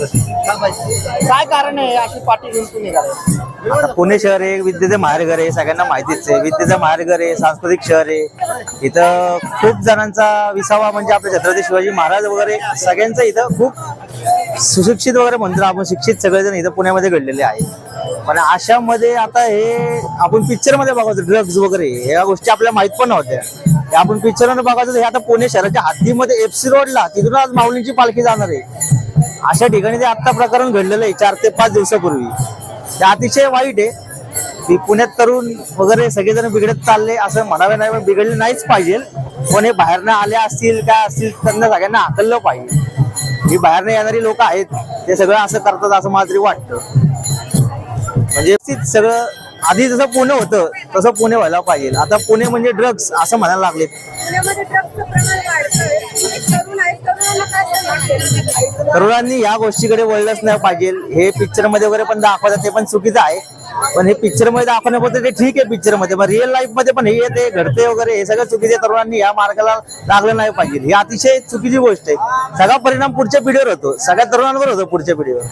काय कारण आहे अशी पाठी घेऊन तुम्ही आता पुणे शहर आहे विद्येचं माहेरघर आहे सगळ्यांना माहितीच आहे. विद्येचं माहेरघर आहे सांस्कृतिक शहर आहे. इथं खूप जणांचा विसावा म्हणजे आपले छत्रपती शिवाजी महाराज वगैरे सगळ्यांचं इथं खूप सुशिक्षित वगैरे म्हणतो आपण शिक्षित सगळेजण इथं पुण्यामध्ये घडलेले आहे पण अशामध्ये आता हे आपण पिक्चरमध्ये बघायचो ड्रग्ज वगैरे ह्या गोष्टी आपल्याला माहीत पण नव्हत्या. हे आपण पिक्चर बघायचं बघायचो हे आता पुणे शहराच्या हद्दीमध्ये एफसी रोडला तिथून आज माऊलींची पालखी जाणार आहे. अशा ठिकाणी ते आत्ता प्रकरण घडलेलं आहे चार ते पाच दिवसापूर्वी ते अतिशय वाईट आहे. की पुण्यात तरुण वगैरे सगळेजण बिघडत चालले असं म्हणावे नाही पण बिघडले नाहीच पाहिजे. पण हे बाहेरनं आले असतील काय असतील त्यांना सगळ्यांना हाकललं पाहिजे. ही बाहेरनं येणारी लोक आहेत ते सगळं असं करतात असं मला तरी वाटतं. म्हणजे सगळं आधी जसं पुणे होतं तसं पुणे व्हायला पाहिजे. आता पुणे म्हणजे ड्रग्स असं म्हणायला लागलेत. तरुणांनी या गोष्टीकडे वळलंच नाही पाहिजे. हे पिक्चरमध्ये वगैरे पण दाखवतात ते पण चुकीचं आहे. पण हे पिक्चरमध्ये दाखवण्याबद्दल ते ठीक आहे पिक्चरमध्ये. पण रिअल लाईफमध्ये पण हे येते घडते वगैरे हे सगळं चुकीचे तरुणांनी या मार्गाला लागलं नाही पाहिजे. ही अतिशय चुकीची गोष्ट आहे. सगळा परिणाम पुढच्या पिढीवर होतो. सगळ्या तरुणांवर होतो पुढच्या पिढीवर.